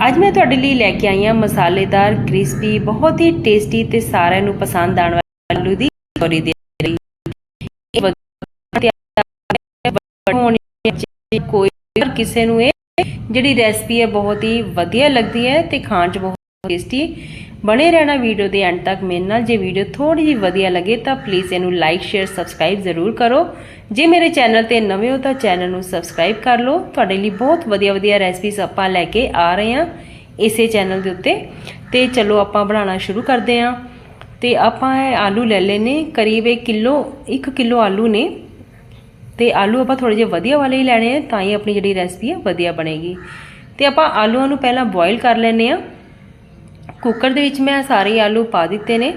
ਅੱਜ ਮੈਂ ਤੁਹਾਡੇ ਲਈ ਲੈ ਕੇ ਆਈ ਹਾਂ ਮਸਾਲੇਦਾਰ ਕ੍ਰਿਸਪੀ, ਬਹੁਤ ਹੀ ਟੇਸਟੀ ਤੇ ਸਾਰਿਆਂ ਨੂੰ ਪਸੰਦ ਆਉਣ ਵਾਲੀ ਆਲੂ ਦੀ ਕਚੌਰੀ ਦੇ ਲਈ। ਕੋਈ ਕਿਸੇ ਨੂੰ ਇਹ ਜਿਹੜੀ ਰੈਸਪੀ ਹੈ ਬਹੁਤ ਹੀ ਵਧੀਆ ਲੱਗਦੀ ਹੈ ਤੇ ਖਾਣ 'ਚ ਬਹੁਤ ਟੇਸਟੀ ਬਣੇ ਰਹਿਣਾ ਵੀਡੀਓ ਦੇ ਐਂਡ ਤੱਕ ਮੇਰੇ ਨਾਲ। ਜੇ ਵੀਡੀਓ ਥੋੜੀ ਜਿਹੀ ਵਧੀਆ ਲੱਗੇ ਤਾਂ ਪਲੀਜ਼ ਇਹਨੂੰ ਲਾਈਕ ਸ਼ੇਅਰ ਸਬਸਕ੍ਰਾਈਬ ਜ਼ਰੂਰ ਕਰੋ। ਜੇ ਮੇਰੇ ਚੈਨਲ ਤੇ ਨਵੇਂ ਹੋ ਤਾਂ ਚੈਨਲ ਨੂੰ ਸਬਸਕ੍ਰਾਈਬ ਕਰ ਲਓ। ਤੁਹਾਡੇ ਲਈ ਬਹੁਤ ਵਧੀਆ ਵਧੀਆ ਰੈਸਪੀਜ਼ ਆਪਾਂ ਲੈ ਕੇ ਆ ਰਹੇ ਹਾਂ ਇਸੇ ਚੈਨਲ ਦੇ ਉੱਤੇ। ਤੇ ਚਲੋ ਆਪਾਂ ਬਣਾਉਣਾ ਸ਼ੁਰੂ ਕਰਦੇ ਹਾਂ। ਤੇ ਆਪਾਂ ਇਹ ਆਲੂ ਲੈ ਲੈਨੇ ਕਰੀਬ 1 ਕਿਲੋ 1 ਕਿਲੋ ਆਲੂ ਨੇ। ਤੇ ਆਲੂ ਆਪਾਂ ਥੋੜੇ ਜਿਹੇ ਵਧੀਆ ਵਾਲੇ ਹੀ ਲੈਣੇ ਆ, ਤਾਂ ਹੀ ਆਪਣੀ ਜਿਹੜੀ ਰੈਸਪੀ ਹੈ ਵਧੀਆ ਬਣੇਗੀ। ਤੇ ਆਪਾਂ ਆਲੂਆਂ ਨੂੰ ਪਹਿਲਾਂ ਬੋਇਲ ਕਰ ਲੈਨੇ ਆ ਕੁੱਕਰ ਦੇ ਵਿੱਚ ਮੈਂ ਸਾਰੇ ਆਲੂ ਪਾ ਦਿੱਤੇ ਨੇ।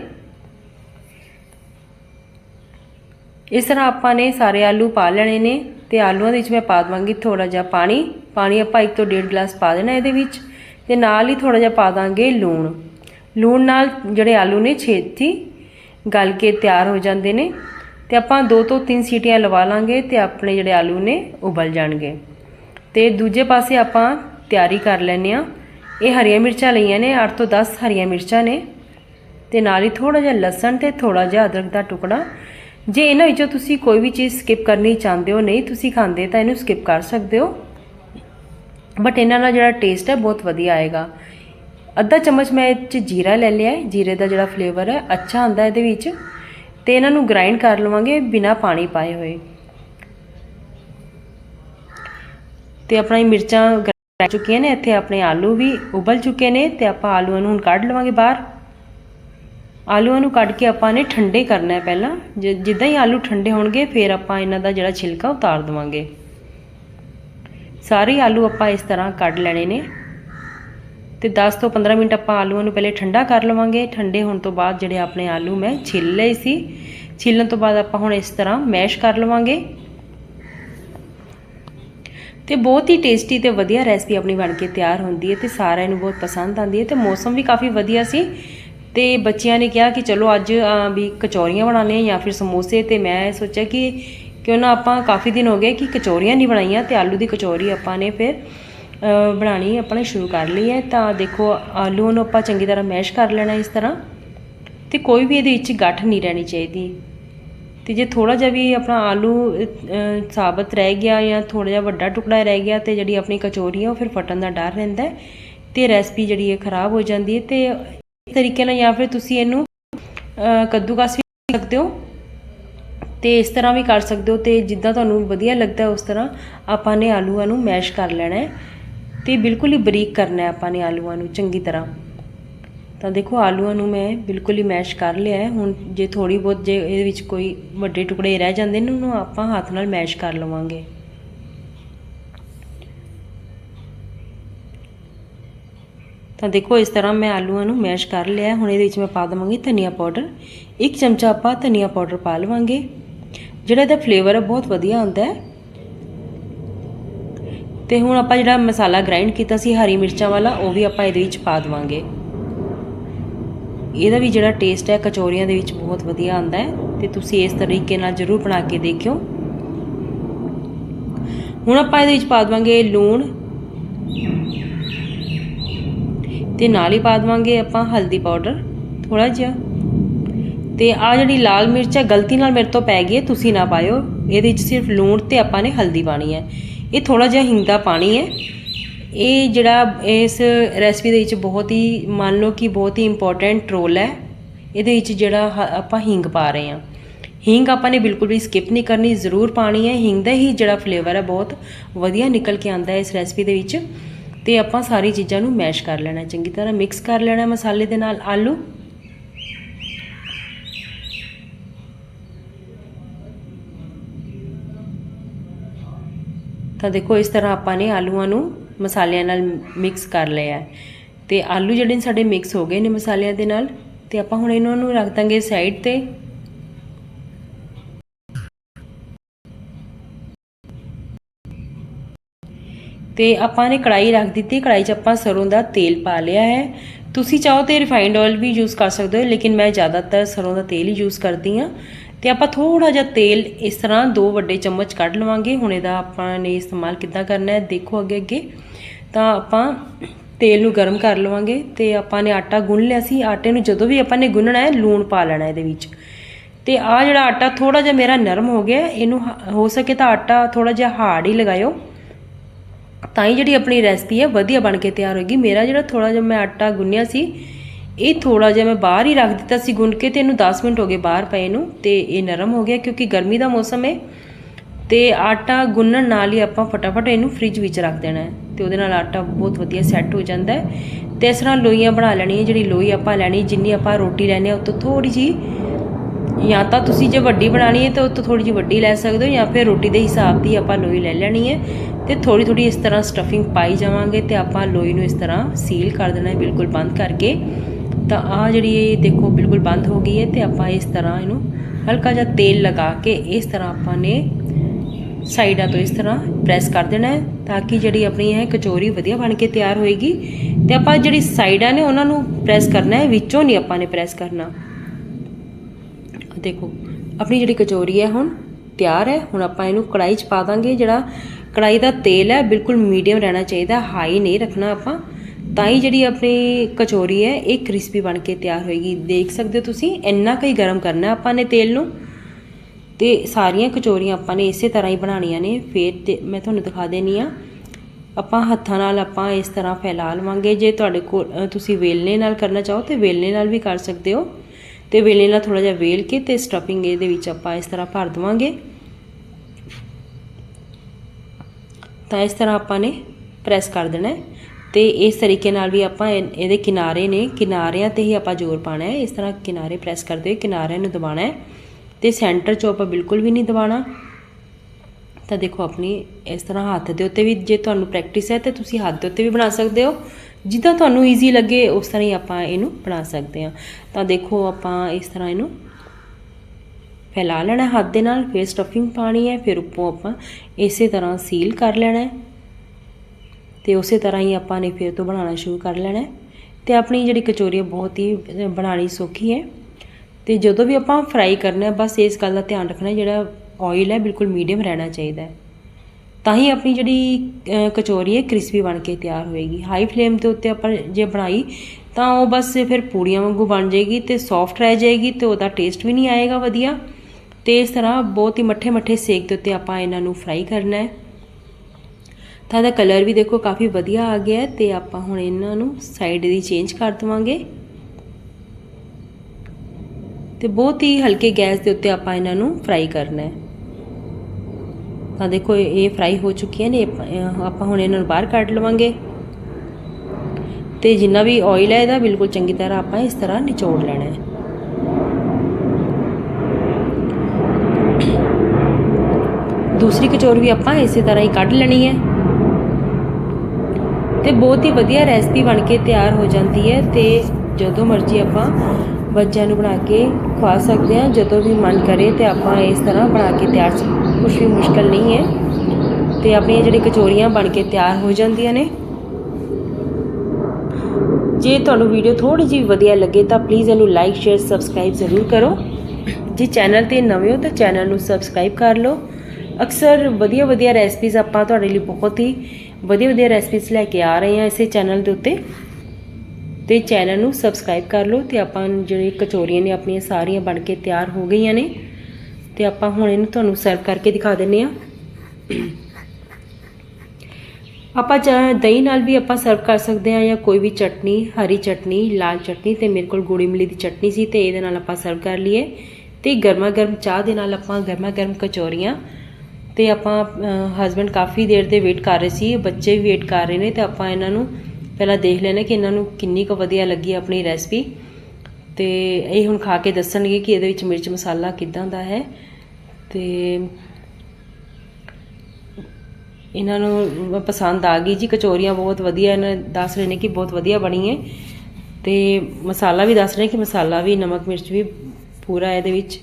ਇਸ ਤਰ੍ਹਾਂ ਆਪਾਂ ਨੇ ਸਾਰੇ ਆਲੂ ਪਾ ਲੈਣੇ ਨੇ ਤੇ ਆਲੂਆਂ ਦੇ ਵਿੱਚ ਮੈਂ ਪਾ ਦਵਾਂਗੀ ਥੋੜਾ ਜਿਹਾ ਪਾਣੀ। ਪਾਣੀ ਆਪਾਂ 1 ਤੋਂ 1.5 ਗਲਾਸ ਪਾ ਦੇਣਾ ਇਹਦੇ ਵਿੱਚ ਤੇ ਨਾਲ ਹੀ ਥੋੜਾ ਜਿਹਾ ਪਾ ਦਾਂਗੇ ਲੂਣ। ਲੂਣ ਨਾਲ ਜਿਹੜੇ ਆਲੂ ਨੇ ਛੇਤੀ ਗਲ ਕੇ ਤਿਆਰ ਹੋ ਜਾਂਦੇ ਨੇ ਤੇ ਆਪਾਂ 2 ਤੋਂ 3 ਸੀਟੀਆਂ ਲਵਾ ਲਾਂਗੇ ਤੇ ਆਪਣੇ ਜਿਹੜੇ ਆਲੂ ਨੇ ਉਬਲ ਜਾਣਗੇ। ਤੇ ਦੂਜੇ ਪਾਸੇ ਆਪਾਂ ਤਿਆਰੀ ਕਰ ਲੈਨੇ ਆ ਇਹ ਹਰੀਆਂ ਮਿਰਚਾਂ ਲਈਆਂ ਨੇ 8 ਤੋਂ 10 ਹਰੀਆਂ ਮਿਰਚਾਂ ਨੇ। ਤੇ ਨਾਲ ਹੀ ਥੋੜਾ ਜਿਹਾ ਲਸਣ ਤੇ ਥੋੜਾ ਜਿਹਾ ਅਦਰਕ ਦਾ ਟੁਕੜਾ। ਜੇ ਇਹਨਾਂ ਵਿੱਚੋਂ ਤੁਸੀਂ ਕੋਈ ਵੀ ਚੀਜ਼ ਸਕਿਪ ਕਰਨੀ ਚਾਹੁੰਦੇ ਹੋ, ਨਹੀਂ ਤੁਸੀਂ ਖਾਂਦੇ, ਤਾਂ ਇਹਨੂੰ ਸਕਿਪ ਕਰ ਸਕਦੇ ਹੋ। ਬਟ ਇਹਨਾਂ ਨਾਲ ਜਿਹੜਾ ਟੇਸਟ ਹੈ, ਬਹੁਤ ਵਧੀਆ ਆਏਗਾ। ਅੱਧਾ ਚਮਚ ਮੈਂ ਇਹ 'ਚ ਜੀਰਾ ਲੈ ਲਿਆ ਹੈ। ਜੀਰੇ ਦਾ ਜਿਹੜਾ ਫਲੇਵਰ ਹੈ, ਅੱਛਾ ਆਉਂਦਾ ਇਹਦੇ ਵਿੱਚ। ਤੇ ਇਹਨਾਂ ਨੂੰ ਗ੍ਰਾਈਂਡ ਕਰ ਲਵਾਂਗੇ ਬਿਨਾ ਪਾਣੀ ਪਾਏ ਹੋਏ। ਤੇ ਆਪਣਾ ਇਹ ਮਿਰਚਾਂ ਗ੍ਰਾਈਂਡ ਚੁੱਕੀਆਂ ਨੇ, ਇੱਥੇ ਆਪਣੇ ਆਲੂ ਵੀ ਉਬਲ ਚੁੱਕੇ ਨੇ ਤੇ ਆਪਾਂ ਆਲੂਆਂ ਨੂੰ ਹੁਣ ਕੱਢ ਲਵਾਂਗੇ ਬਾਹਰ। ਆਲੂਆਂ ਨੂੰ ਕੱਢ ਕੇ ਆਪਾਂ ਨੇ ਠੰਡੇ ਕਰਨਾ ਹੈ ਪਹਿਲਾਂ। ਜਿੱਦਾਂ ਹੀ ਆਲੂ ਠੰਡੇ ਹੋਣਗੇ, ਫਿਰ ਆਪਾਂ ਇਹਨਾਂ ਦਾ ਜਿਹੜਾ ਛਿਲਕਾ ਉਤਾਰ ਦਵਾਂਗੇ। ਸਾਰੇ ਆਲੂ ਆਪਾਂ ਇਸ ਤਰ੍ਹਾਂ ਕੱਢ ਲੈਣੇ ਨੇ। ਤੇ 10 ਤੋਂ 15 ਮਿੰਟ ਆਪਾਂ ਆਲੂਆਂ ਨੂੰ ਪਹਿਲੇ ਠੰਡਾ ਕਰ ਲਵਾਂਗੇ। ਠੰਡੇ ਹੋਣ ਤੋਂ ਬਾਅਦ ਜਿਹੜੇ ਆਪਣੇ ਆਲੂ ਮੈਂ ਛਿੱਲ ਲਏ ਸੀ, ਛਿੱਲਣ ਤੋਂ ਬਾਅਦ ਆਪਾਂ ਹੁਣ ਇਸ ਤਰ੍ਹਾਂ ਮੈਸ਼ ਕਰ ਲਵਾਂਗੇ। ਤੇ ਬਹੁਤ ਹੀ ਟੇਸਟੀ ਤੇ ਵਧੀਆ ਰੈਸਪੀ ਆਪਣੀ ਬਣ ਕੇ ਤਿਆਰ ਹੁੰਦੀ ਹੈ ਤੇ ਸਾਰਿਆਂ ਨੂੰ ਬਹੁਤ ਪਸੰਦ ਆਉਂਦੀ ਹੈ ਤੇ ਮੌਸਮ ਵੀ ਕਾਫੀ ਵਧੀਆ ਸੀ ਤੇ ਬੱਚਿਆਂ ਨੇ ਕਿਹਾ ਕਿ ਚਲੋ ਅੱਜ ਵੀ ਕਚੌਰੀਆਂ ਬਣਾਉਣੇ ਆ ਜਾਂ ਫਿਰ ਸਮੋਸੇ ਤੇ ਮੈਂ ਸੋਚਿਆ ਕਿ ਕਿਉਂ ਨਾ ਆਪਾਂ ਕਾਫੀ ਦਿਨ ਹੋ ਗਏ ਕਿ ਕਚੌਰੀਆਂ ਨਹੀਂ ਬਣਾਈਆਂ ਤੇ ਆਲੂ ਦੀ ਕਚੌਰੀ ਆਪਾਂ ਨੇ ਫਿਰ ਅਹ, ਆਪਾਂ ਨੇ ਸ਼ੁਰੂ ਕਰ ਲਈ ਹੈ ਤਾਂ ਦੇਖੋ ਆਲੂ ਨੂੰ ਆਪਾਂ ਚੰਗੀ ਤਰ੍ਹਾਂ ਮੈਸ਼ ਕਰ ਲੈਣਾ ਇਸ ਤਰ੍ਹਾਂ ਤੇ ਕੋਈ ਵੀ ਇਹਦੇ ਵਿੱਚ ਗੱਠ ਨਹੀਂ ਰਹਿਣੀ ਚਾਹੀਦੀ। ਤੇ ਜੇ ਥੋੜਾ ਜਿਹਾ ਵੀ ਆਪਣਾ ਆਲੂ ਸਾਬਤ ਰਹਿ ਗਿਆ ਜਾਂ ਥੋੜਾ ਜਿਹਾ ਵੱਡਾ ਟੁਕੜਾ ਰਹਿ ਗਿਆ ਤੇ ਜਿਹੜੀ ਆਪਣੀ ਕਚੋਰੀ ਆ ਉਹ ਫਿਰ ਫਟਣ ਦਾ ਡਰ ਰਹਿੰਦਾ ਹੈ ਤੇ ਰੈਸਪੀ ਜਿਹੜੀ ਹੈ ਖਰਾਬ ਹੋ ਜਾਂਦੀ ਹੈ ਤੇ ਇਸ ਤਰੀਕੇ ਨਾਲ ਜਾਂ ਫਿਰ ਤੁਸੀਂ ਇਹਨੂੰ ਅਹ, ਕੱਦੂਕਸ ਵੀ ਸਕਦੇ ਹੋ ਤੇ ਇਸ ਤਰ੍ਹਾਂ ਵੀ ਕਰ ਸਕਦੇ ਹੋ ਤੇ ਜਿੱਦਾਂ ਤੁਹਾਨੂੰ ਵਧੀਆ ਲੱਗਦਾ ਉਸ ਤਰ੍ਹਾਂ ਆਪਾਂ ਨੇ ਆਲੂਆਂ ਨੂੰ ਮੈਸ਼ ਕਰ ਲੈਣਾ ਹੈ ਤੇ ਬਿਲਕੁਲ ਹੀ ਬਰੀਕ ਕਰਨਾ ਹੈ ਆਪਾਂ ਨੇ ਆਲੂਆਂ ਨੂੰ ਚੰਗੀ ਤਰ੍ਹਾਂ। ਤਾਂ ਦੇਖੋ ਆਲੂਆਂ ਨੂੰ ਮੈਂ ਬਿਲਕੁਲ ਹੀ ਮੈਸ਼ ਕਰ ਲਿਆ ਹੈ। ਹੁਣ ਜੇ ਥੋੜੀ ਬਹੁਤ ਜੇ ਇਹਦੇ ਵਿੱਚ ਕੋਈ ਵੱਡੇ ਟੁਕੜੇ ਰਹਿ ਜਾਂਦੇ ਨੇ, ਉਹਨੂੰ ਆਪਾਂ ਹੱਥ ਨਾਲ ਮੈਸ਼ ਕਰ ਲਵਾਂਗੇ। ਤਾਂ ਦੇਖੋ ਇਸ ਤਰ੍ਹਾਂ ਮੈਂ ਆਲੂਆਂ ਨੂੰ ਮੈਸ਼ ਕਰ ਲਿਆ ਹੁਣ ਇਹਦੇ ਵਿੱਚ ਮੈਂ ਪਾ ਦਵਾਂਗੀ ਧਨੀਆ ਪਾਊਡਰ। ਇੱਕ ਚਮਚਾ ਆਪਾਂ ਧਨੀਆ ਪਾਊਡਰ ਪਾ ਲਵਾਂਗੇ। ਜਿਹੜਾ ਇਹਦਾ ਫਲੇਵਰ ਹੈ ਬਹੁਤ ਵਧੀਆ ਆਉਂਦਾ ਹੈ। ਤੇ ਹੁਣ ਆਪਾਂ ਜਿਹੜਾ ਮਸਾਲਾ ਗ੍ਰਾਈਂਡ ਕੀਤਾ ਸੀ, ਹਰੀ ਮਿਰਚਾਂ ਵਾਲਾ, ਉਹ ਵੀ ਆਪਾਂ ਇਹਦੇ ਵਿੱਚ ਪਾ ਦਵਾਂਗੇ। ਇਹਦਾ ਵੀ ਜਿਹੜਾ ਟੇਸਟ ਹੈ ਕਚੌਰੀਆਂ ਦੇ ਵਿੱਚ ਬਹੁਤ ਵਧੀਆ ਆਉਂਦਾ ਹੈ ਤੇ ਤੁਸੀਂ ਇਸ ਤਰੀਕੇ ਨਾਲ ਜ਼ਰੂਰ ਬਣਾ ਕੇ ਦੇਖਿਓ। ਹੁਣ ਆਪਾਂ ਇਹਦੇ ਵਿੱਚ ਪਾ ਦਵਾਂਗੇ ਲੂਣ ਤੇ ਨਾਲ ਹੀ ਪਾ ਦਵਾਂਗੇ ਆਪਾਂ ਹਲਦੀ ਪਾਊਡਰ ਥੋੜਾ ਜਿਹਾ। ਤੇ ਆ ਜਿਹੜੀ ਲਾਲ ਮਿਰਚ ਹੈ, ਗਲਤੀ ਨਾਲ ਮੇਰੇ ਤੋਂ ਪੈ ਗਈ ਹੈ, ਤੁਸੀਂ ਨਾ ਪਾਇਓ। ਇਹਦੇ ਵਿੱਚ ਸਿਰਫ ਲੂਣ ਤੇ ਆਪਾਂ ਨੇ ਹਲਦੀ ਪਾਣੀ ਹੈ। ਇਹ ਥੋੜਾ ਜਿਹਾ ਹਿੰਗ ਦਾ ਪਾਣੀ ਹੈ। ਇਹ ਜਿਹੜਾ ਇਸ ਰੈਸਪੀ ਦੇ ਵਿੱਚ ਬਹੁਤ ਹੀ, ਮੰਨ ਲਓ ਕਿ ਬਹੁਤ ਹੀ ਇੰਪੋਰਟੈਂਟ ਰੋਲ ਹੈ। ਇਹਦੇ ਵਿੱਚ ਜਿਹੜਾ ਹ- ਆਪਾਂ ਹਿੰਗ ਪਾ ਰਹੇ ਹਾਂ। ਹਿੰਗ ਆਪਾਂ ਨੇ ਬਿਲਕੁਲ ਵੀ ਸਕਿਪ ਨਹੀਂ ਕਰਨੀ, ਜ਼ਰੂਰ ਪਾਣੀ ਹੈ। ਹਿੰਗ ਦਾ ਹੀ ਜਿਹੜਾ ਫਲੇਵਰ ਹੈ, ਬਹੁਤ ਵਧੀਆ ਨਿਕਲ ਕੇ ਆਉਂਦਾ ਹੈ ਇਸ ਰੈਸਪੀ ਦੇ ਵਿੱਚ। ਤੇ ਆਪਾਂ ਸਾਰੀ ਚੀਜ਼ਾਂ ਨੂੰ ਮੈਸ਼ ਕਰ ਲੈਣਾ ਚੰਗੀ ਤਰ੍ਹਾਂ ਮਿਕਸ ਕਰ ਲੈਣਾ ਮਸਾਲੇ ਦੇ ਨਾਲ ਆਲੂ। ਤਾਂ ਦੇਖੋ, ਇਸ ਤਰ੍ਹਾਂ ਆਪਾਂ ਨੇ ਆਲੂਆਂ ਨੂੰ ਮਸਾਲਿਆਂ ਨਾਲ ਮਿਕਸ ਕਰ ਲਿਆ ਹੈ ਤੇ ਆਲੂ ਜਿਹੜੇ ਨੇ ਸਾਡੇ ਮਿਕਸ ਹੋ ਗਏ ਨੇ ਮਸਾਲਿਆਂ ਦੇ ਨਾਲ, ਤੇ ਆਪਾਂ ਹੁਣ ਇਹਨਾਂ ਨੂੰ ਰੱਖ ਦਾਂਗੇ ਸਾਈਡ ਤੇ। ਤੇ ਆਪਾਂ ਨੇ ਕੜਾਈ ਰੱਖ ਦਿੱਤੀ ਕੜਾਈ 'ਚ ਆਪਾਂ ਸਰੋਂ ਦਾ ਤੇਲ ਪਾ ਲਿਆ ਹੈ। ਤੁਸੀਂ ਚਾਹੋ ਤੇ ਰਿਫਾਈਨਡ ਆਇਲ ਵੀ ਯੂਜ਼ ਕਰ ਸਕਦੇ ਹੋ, ਲੇਕਿਨ ਮੈਂ ਜ਼ਿਆਦਾਤਰ ਸਰੋਂ ਦਾ ਤੇਲ ਹੀ ਯੂਜ਼ ਕਰਦੀ ਹਾਂ। ਤੇ ਆਪਾਂ ਥੋੜਾ ਜਿਹਾ ਤੇਲ ਇਸ ਤਰ੍ਹਾਂ ਦੋ ਵੱਡੇ ਚਮਚ ਕੱਢ ਲਵਾਂਗੇ। ਹੁਣ ਇਹਦਾ ਆਪਾਂ ਨੇ ਇਸਤੇਮਾਲ ਕਿੱਦਾਂ ਕਰਨਾ ਹੈ, ਦੇਖੋ ਅੱਗੇ ਅੱਗੇ। ਤਾਂ ਆਪਾਂ ਤੇਲ ਨੂੰ ਗਰਮ ਕਰ ਲਵਾਂਗੇ ਤੇ ਆਪਾਂ ਨੇ ਆਟਾ ਗੁੰਨ ਲਿਆ ਸੀ। ਆਟੇ ਨੂੰ ਜਦੋਂ ਵੀ ਆਪਾਂ ਨੇ ਗੁੰਨਣਾ ਹੈ, ਲੂਣ ਪਾ ਲੈਣਾ ਇਹਦੇ ਵਿੱਚ। ਤੇ ਆ ਜਿਹੜਾ ਆਟਾ ਥੋੜਾ ਜਿਹਾ ਮੇਰਾ ਨਰਮ ਹੋ ਗਿਆ, ਇਹਨੂੰ ਹ- ਹੋ ਸਕੇ ਤਾਂ ਆਟਾ ਥੋੜਾ ਜਿਹਾ ਹਾਰਡ ਹੀ ਲਗਾਇਓ। ਤਾਂ ਹੀ ਜਿਹੜੀ ਆਪਣੀ ਰੈਸਪੀ ਹੈ, ਵਧੀਆ ਬਣ ਕੇ ਤਿਆਰ ਹੋਏਗੀ। ਮੇਰਾ ਜਿਹੜਾ ਥੋੜਾ ਜਿਹਾ ਮੈਂ ਆਟਾ ਗੁੰਨਿਆ ਸੀ ਇਹ ਥੋੜਾ ਜਿਹਾ ਮੈਂ ਬਾਹਰ ਹੀ ਰੱਖ ਦਿੱਤਾ ਸੀ ਗੁੰਨ ਕੇ ਤੇ ਇਹਨੂੰ 10 ਮਿੰਟ ਹੋ ਗਏ ਬਾਹਰ ਪਏ ਨੂੰ ਤੇ ਇਹ ਨਰਮ ਹੋ ਗਿਆ ਕਿਉਂਕਿ ਗਰਮੀ ਦਾ ਮੌਸਮ ਹੈ ਤੇ ਆਟਾ ਗੁੰਨਣ ਨਾਲ ਹੀ ਆਪਾਂ ਫਟਾਫਟ ਇਹਨੂੰ ਫ੍ਰਿਜ ਵਿੱਚ ਰੱਖ ਦੇਣਾ ਹੈ ਤੇ ਉਹਦੇ ਨਾਲ ਆਟਾ ਬਹੁਤ ਵਧੀਆ ਸੈੱਟ ਹੋ ਜਾਂਦਾ ਹੈ ਤੇ ਇਸ ਤਰ੍ਹਾਂ ਲੋਈਆਂ ਬਣਾ ਲੈਣੀਆਂ, ਜਿਹੜੀ ਲੋਈ ਆਪਾਂ ਲੈਣੀ, ਜਿੰਨੀ ਆਪਾਂ ਰੋਟੀ ਲੈਣੀ ਆ ਉਹ ਤੋਂ ਥੋੜੀ ਜੀ ਜਾਂ ਤਾਂ ਤੁਸੀਂ ਜੇ ਵੱਡੀ ਬਣਾਣੀ ਹੈ ਤਾਂ ਉਹ ਤੋਂ ਥੋੜੀ ਜਿਹੀ ਵੱਡੀ ਲੈ ਸਕਦੇ ਹੋ ਜਾਂ ਫਿਰ ਰੋਟੀ ਦੇ ਹਿਸਾਬ ਦੀ ਆਪਾਂ ਲੋਈ ਲੈ ਲੈਣੀ ਹੈ ਤੇ ਥੋੜੀ ਥੋੜੀ ਇਸ ਤਰ੍ਹਾਂ ਸਟਫਿੰਗ ਪਾਈ ਜਾਵਾਂਗੇ ਤੇ ਆਪਾਂ ਲੋਈ ਨੂੰ ਇਸ ਤਰ੍ਹਾਂ ਸੀਲ ਕਰ ਦੇਣਾ ਹੈ ਬਿਲਕੁਲ ਬੰਦ ਕਰਕੇ। ਤਾਂ ਆ ਜਿਹੜੀ ਇਹ ਦੇਖੋ ਬਿਲਕੁਲ ਬੰਦ ਹੋ ਗਈ ਹੈ ਤੇ ਆਪਾਂ ਇਸ ਤਰ੍ਹਾਂ ਇਹਨੂੰ ਹਲਕਾ ਜਿਹਾ ਤੇਲ ਲਗਾ ਕੇ ਇਸ ਤਰ੍ਹਾਂ ਆਪਾਂ ਨੇ ਸਾਈਡਾਂ ਤੋਂ ਇਸ ਤਰ੍ਹਾਂ ਪ੍ਰੈਸ ਕਰ ਦੇਣਾ ਹੈ ਤਾਂ ਕਿ ਜਿਹੜੀ ਆਪਣੀ ਇਹ ਕਚੋਰੀ ਵਧੀਆ ਬਣ ਕੇ ਤਿਆਰ ਹੋਏਗੀ ਤੇ ਆਪਾਂ ਜਿਹੜੀ ਸਾਈਡਾਂ ਨੇ ਉਹਨਾਂ ਨੂੰ ਪ੍ਰੈਸ ਕਰਨਾ ਹੈ, ਵਿੱਚੋਂ ਨਹੀਂ ਆਪਾਂ ਨੇ ਪ੍ਰੈਸ ਕਰਨਾ। ਦੇਖੋ, ਆਪਣੀ ਜਿਹੜੀ ਕਚੋਰੀ ਹੈ ਹੁਣ ਤਿਆਰ ਹੈ, ਹੁਣ ਆਪਾਂ ਇਹਨੂੰ ਕੜਾਈ 'ਚ ਪਾ ਦਾਂਗੇ। ਜਿਹੜਾ ਕੜਾਈ ਦਾ ਤੇਲ ਹੈ, ਬਿਲਕੁਲ ਮੀਡੀਅਮ ਰਹਿਣਾ ਚਾਹੀਦਾ, ਹਾਈ ਨਹੀਂ ਰੱਖਣਾ ਆਪਾਂ। ਤਾਂ ਹੀ ਜਿਹੜੀ ਆਪਣੀ ਕਚੋਰੀ ਹੈ, ਇਹ ਕ੍ਰਿਸਪੀ ਬਣ ਕੇ ਤਿਆਰ ਹੋਏਗੀ। ਦੇਖ ਸਕਦੇ ਹੋ ਤੁਸੀਂ, ਇੰਨਾ ਕੁ ਗਰਮ ਕਰਨਾ ਆਪਾਂ ਨੇ ਤੇਲ ਨੂੰ। ਤੇ ਸਾਰੀਆਂ ਕਚੋਰੀਆਂ ਆਪਾਂ ਨੇ ਇਸੇ ਤਰ੍ਹਾਂ ਹੀ ਬਣਾਉਣੀਆਂ ਨੇ। ਫੇਰ ਤੇ ਮੈਂ ਤੁਹਾਨੂੰ ਦਿਖਾ ਦੇਣੀ ਆ ਆਪਾਂ ਹੱਥਾਂ ਨਾਲ ਆਪਾਂ ਇਸ ਤਰ੍ਹਾਂ ਫੈਲਾ ਲਵਾਂਗੇ। ਜੇ ਤੁਹਾਡੇ ਕੋਲ ਤੁਸੀਂ ਵੇਲਣੇ ਨਾਲ ਕਰਨਾ ਚਾਹੋ ਤੇ ਵੇਲਣੇ ਨਾਲ ਵੀ ਕਰ ਸਕਦੇ ਹੋ। ਤੇ ਵੇਲਣੇ ਨਾਲ ਥੋੜਾ ਜਿਹਾ ਵੇਲ ਕੇ ਤੇ ਸਟਫਿੰਗ ਇਹਦੇ ਵਿੱਚ ਆਪਾਂ ਇਸ ਤਰ੍ਹਾਂ ਭਰ ਦਵਾਂਗੇ। ਤਾਂ ਇਸ ਤਰ੍ਹਾਂ ਆਪਾਂ ਨੇ ਪ੍ਰੈਸ ਕਰ ਦੇਣਾ ਹੈ। ਤੇ ਇਸ ਤਰੀਕੇ ਨਾਲ ਵੀ ਆਪਾਂ ਇਹ- ਇਹਦੇ ਕਿਨਾਰੇ ਨੇ, ਕਿਨਾਰਿਆਂ ਤੇ ਹੀ ਆਪਾਂ ਜ਼ੋਰ ਪਾਣਾ ਹੈ। ਇਸ ਤਰ੍ਹਾਂ ਕਿਨਾਰੇ ਪ੍ਰੈਸ ਕਰਦੇ ਹੋਏ ਕਿਨਾਰਿਆਂ ਨੂੰ ਦਬਾਣਾ ਹੈ। ਤੇ ਸੈਂਟਰ 'ਚੋਂ ਆਪਾਂ ਬਿਲਕੁਲ ਵੀ ਨਹੀਂ ਦਬਾਣਾ ਤਾਂ ਦੇਖੋ ਆਪਣੀ ਇਸ ਤਰ੍ਹਾਂ ਹੱਥ ਦੇ ਉੱਤੇ ਵੀ ਜੇ ਤੁਹਾਨੂੰ ਪ੍ਰੈਕਟਿਸ ਹੈ ਤੇ ਤੁਸੀਂ ਹੱਥ ਦੇ ਉੱਤੇ ਵੀ ਬਣਾ ਸਕਦੇ ਹੋ। ਜਿੱਦਾਂ ਤੁਹਾਨੂੰ ਈਜ਼ੀ ਲੱਗੇ, ਉਸ ਤਰ੍ਹਾਂ ਹੀ ਆਪਾਂ ਇਹਨੂੰ ਬਣਾ ਸਕਦੇ ਹਾਂ। ਤਾਂ ਦੇਖੋ ਆਪਾਂ ਇਸ ਤਰ੍ਹਾਂ ਇਹਨੂੰ ਫੈਲਾ ਲੈਣਾ ਹੱਥ ਦੇ ਨਾਲ, ਫਿਰ ਸਟਫਿੰਗ ਪਾਣੀ ਹੈ, ਫਿਰ ਉੱਪਰੋਂ ਆਪਾਂ ਇਸੇ ਤਰ੍ਹਾਂ ਸੀਲ ਕਰ ਲੈਣਾ ਹੈ। ਤੇ ਉਸੇ ਤਰ੍ਹਾਂ ਹੀ ਆਪਾਂ ਨੇ ਫਿਰ ਤੋਂ ਬਣਾਉਣਾ ਸ਼ੁਰੂ ਕਰ ਲੈਣਾ ਹੈ। ਤੇ ਆਪਣੀ ਜਿਹੜੀ ਕਚੋਰੀ ਹੈ ਬਹੁਤ ਹੀ ਅ, ਬਣਾਉਣੀ ਸੌਖੀ ਹੈ। ਤੇ ਜਦੋਂ ਵੀ ਆਪਾਂ ਫਰਾਈ ਕਰਨਾ ਬਸ ਇਸ ਗੱਲ ਦਾ ਧਿਆਨ ਰੱਖਣਾ ਜਿਹੜਾ ਆਇਲ ਹੈ ਬਿਲਕੁਲ ਮੀਡੀਅਮ ਰਹਿਣਾ ਚਾਹੀਦਾ ਹੈ। ਤਾਂ ਹੀ ਆਪਣੀ ਜਿਹੜੀ ਕਚੋਰੀ ਹੈ ਕ੍ਰਿਸਪੀ ਬਣ ਕੇ ਤਿਆਰ ਹੋਏਗੀ। ਹਾਈ ਫਲੇਮ ਦੇ ਉੱਤੇ ਆਪਾਂ ਜੇ ਬਣਾਈ ਤਾਂ ਉਹ ਬਸ ਫਿਰ ਪੂੜੀਆਂ ਵਾਂਗੂ ਬਣ ਜਾਏਗੀ ਤੇ ਸੌਫਟ ਰਹਿ ਜਾਏਗੀ ਤੇ ਉਹਦਾ ਟੇਸਟ ਵੀ ਨਹੀਂ ਆਏਗਾ ਵਧੀਆ। ਤੇ ਇਸ ਤਰ੍ਹਾਂ ਬਹੁਤ ਹੀ ਮੱਠੇ ਮੱਠੇ ਸੇਕ ਦੇ ਉੱਤੇ ਆਪਾਂ ਇਹਨਾਂ ਨੂੰ ਫਰਾਈ ਕਰਨਾ ਹੈ। ਤਾਂ ਇਹਦਾ ਕਲਰ ਵੀ ਦੇਖੋ ਕਾਫੀ ਵਧੀਆ ਆ ਗਿਆ ਹੈ ਤੇ ਆਪਾਂ ਹੁਣ ਇਹਨਾਂ ਨੂੰ ਸਾਈਡ ਦੀ ਚੇਂਜ ਕਰ ਦਵਾਂਗੇ। ਤੇ ਬਹੁਤ ਹੀ ਹਲਕੇ ਗੈਸ ਦੇ ਉੱਤੇ ਆਪਾਂ ਇਹਨਾਂ ਨੂੰ ਫਰਾਈ ਕਰਨਾ ਹੈ। ਤਾਂ ਦੇਖੋ ਇਹ ਫਰਾਈ ਹੋ ਚੁੱਕੀਆਂ ਨੇ, ਆਪਾਂ- ਹੁਣ ਇਹਨਾਂ ਨੂੰ ਬਾਹਰ ਕੱਢ ਲਵਾਂਗੇ। ਤੇ ਜਿੰਨਾ ਵੀ ਆਇਲ ਹੈ ਇਹਦਾ ਬਿਲਕੁਲ ਚੰਗੀ ਤਰ੍ਹਾਂ ਆਪਾਂ ਇਸ ਤਰ੍ਹਾਂ ਨਿਚੋੜ ਲੈਣਾ ਹੈ। ਦੂਸਰੀ ਕਚੋਰ ਵੀ ਆਪਾਂ ਇਸੇ ਤਰ੍ਹਾਂ ਹੀ ਕੱਢ ਲੈਣੀ ਹੈ। ਤੇ ਬਹੁਤ ਹੀ ਵਧੀਆ ਰੈਸਪੀ ਬਣ ਕੇ ਤਿਆਰ ਹੋ ਜਾਂਦੀ ਹੈ ਤੇ ਜਦੋਂ ਮਰਜ਼ੀ ਆਪਾਂ ਬੱਚਿਆਂ ਨੂੰ ਬਣਾ ਕੇ ਖਵਾ ਸਕਦੇ ਹਾਂ, ਜਦੋਂ ਵੀ ਮਨ ਕਰੇ ਤੇ ਆਪਾਂ ਇਸ ਤਰ੍ਹਾਂ ਬਣਾ ਕੇ ਤਿਆਰ ਕੁਝ ਵੀ ਮੁਸ਼ਕਲ ਨਹੀਂ ਹੈ। ਤੇ ਆਪਣੀਆਂ ਜਿਹੜੀ ਕਚੋਰੀਆਂ ਬਣ ਕੇ ਤਿਆਰ ਹੋ ਜਾਂਦੀਆਂ ਨੇ। ਜੇ ਤੁਹਾਨੂੰ ਵੀਡੀਓ ਥੋੜੀ ਜਿਹੀ ਵਧੀਆ ਲੱਗੇ ਤਾਂ ਪਲੀਜ਼ ਇਹਨੂੰ ਲਾਈਕ ਸ਼ੇਅਰ ਸਬਸਕ੍ਰਾਈਬ ਜ਼ਰੂਰ ਕਰੋ। ਜੇ ਚੈਨਲ ਤੇ ਨਵੇਂ ਹੋ ਤਾਂ ਚੈਨਲ ਨੂੰ ਸਬਸਕ੍ਰਾਈਬ ਕਰ ਲਓ। ਅਕਸਰ ਵਧੀਆ ਵਧੀਆ ਰੈਸਪੀਜ਼ ਆਪਾਂ ਤੁਹਾਡੇ ਲਈ ਬਹੁਤ ਹੀ ਵਧੀਆ ਵਧੀਆ ਰੈਸਪੀਜ਼ ਲੈ ਕੇ ਆ ਰਹੇ ਹਾਂ ਇਸੇ ਚੈਨਲ ਦੇ ਉੱਤੇ। ਤੇ ਚੈਨਲ ਨੂੰ ਸਬਸਕ੍ਰਾਈਬ ਕਰ ਲਓ ਤੇ ਆਪਾਂ ਨੂੰ ਕਚੋਰੀਆਂ ਨੇ ਆਪਣੀਆਂ ਸਾਰੀਆਂ ਬਣ ਕੇ ਤਿਆਰ ਹੋ ਗਈਆਂ ਨੇ। ਤੇ ਆਪਾਂ ਹੁਣ ਇਹਨੂੰ ਤੁਹਾਨੂੰ ਸਰਵ ਕਰਕੇ ਦਿਖਾ ਦਿੰਨੇ ਆ ਆਪਾਂ ਚਾਹੇ ਦਹੀਂ ਨਾਲ ਵੀ ਆਪਾਂ ਸਰਵ ਕਰ ਸਕਦੇ ਹਾਂ ਜਾਂ ਕੋਈ ਵੀ ਚਟਨੀ, ਹਰੀ ਚਟਨੀ, ਲਾਲ ਚਟਨੀ ਤੇ ਮੇਰੇ ਕੋਲ ਗੋੜੀ ਮਿਲੀ ਦੀ ਚਟਨੀ ਸੀ ਤੇ ਇਹਦੇ ਨਾਲ ਆਪਾਂ ਸਰਵ ਕਰ ਲਈਏ। ਤੇ ਗਰਮਾ ਗਰਮ ਚਾਹ ਦੇ ਨਾਲ ਆਪਾਂ ਗਰਮਾ ਗਰਮ ਕਚੋਰੀਆਂ ਅਤੇ ਆਪਾਂ ਹਸਬੈਂਡ ਕਾਫੀ ਦੇਰ ਦੇ ਵੇਟ ਕਰ ਰਹੇ ਸੀ, ਬੱਚੇ ਵੀ ਵੇਟ ਕਰ ਰਹੇ ਨੇ ਅਤੇ ਆਪਾਂ ਇਹਨਾਂ ਨੂੰ ਪਹਿਲਾਂ ਦੇਖ ਲੈਣਾ ਕਿ ਇਹਨਾਂ ਨੂੰ ਕਿੰਨੀ ਕੁ ਵਧੀਆ ਲੱਗੀ ਆਪਣੀ ਰੈਸਪੀ ਤੇ ਇਹ ਹੁਣ ਖਾ ਕੇ ਦੱਸਣਗੇ ਕਿ ਇਹਦੇ ਵਿੱਚ ਮਿਰਚ ਮਸਾਲਾ ਕਿੱਦਾਂ ਦਾ ਹੈ। ਤੇ ਇਹਨਾਂ ਨੂੰ ਪਸੰਦ ਆ ਗਈ ਜੀ, ਕਚੋਰੀਆਂ ਬਹੁਤ ਵਧੀਆ ਇਹਨਾਂ ਦੱਸ ਰਹੇ ਨੇ ਕਿ ਬਹੁਤ ਵਧੀਆ ਬਣੀ ਹੈ ਤੇ ਮਸਾਲਾ ਵੀ ਦੱਸ ਰਹੇ ਕਿ ਮਸਾਲਾ ਵੀ, ਨਮਕ, ਮਿਰਚ ਵੀ ਪੂਰਾ ਇਹਦੇ ਵਿੱਚ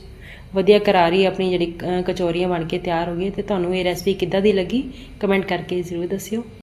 ਵਧੀਆ ਕਰਾਰੀ ਆਪਣੀ ਜਿਹੜੀ ਅ, ਕਚੋਰੀਆਂ ਬਣ ਕੇ ਤਿਆਰ ਹੋ ਗਈ ਤੇ ਤੁਹਾਨੂੰ ਇਹ ਰੈਸਪੀ ਕਿੱਦਾਂ ਦੀ ਲੱਗੀ? ਕਮੈਂਟ ਕਰਕੇ ਜ਼ਰੂਰ ਦੱਸਿਓ।